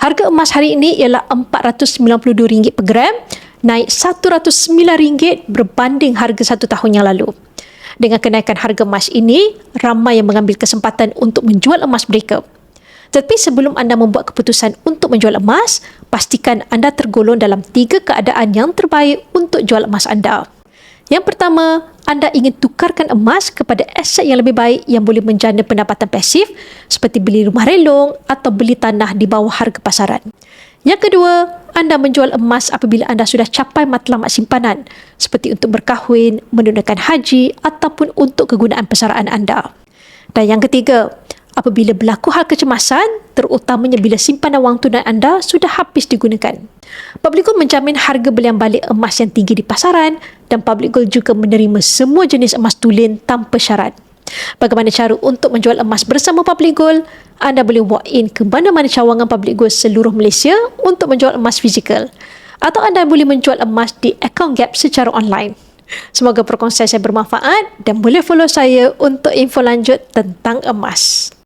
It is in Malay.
Harga emas hari ini ialah RM492 per gram, naik RM109 berbanding harga satu tahun yang lalu. Dengan kenaikan harga emas ini, ramai yang mengambil kesempatan untuk menjual emas mereka. Tetapi sebelum anda membuat keputusan untuk menjual emas, pastikan anda tergolong dalam tiga keadaan yang terbaik untuk jual emas anda. Yang pertama, anda ingin tukarkan emas kepada aset yang lebih baik yang boleh menjana pendapatan pasif seperti beli rumah relong atau beli tanah di bawah harga pasaran. Yang kedua, anda menjual emas apabila anda sudah capai matlamat simpanan seperti untuk berkahwin, menunaikan haji ataupun untuk kegunaan persaraan anda. Dan yang ketiga, apabila berlaku hal kecemasan, terutamanya bila simpanan wang tunai anda sudah habis digunakan. Public Gold menjamin harga belian balik emas yang tinggi di pasaran dan Public Gold juga menerima semua jenis emas tulen tanpa syarat. Bagaimana cara untuk menjual emas bersama Public Gold? Anda boleh walk in ke mana-mana cawangan Public Gold seluruh Malaysia untuk menjual emas fizikal. Atau anda boleh menjual emas di account gap secara online. Semoga perkongsian saya bermanfaat dan boleh follow saya untuk info lanjut tentang emas.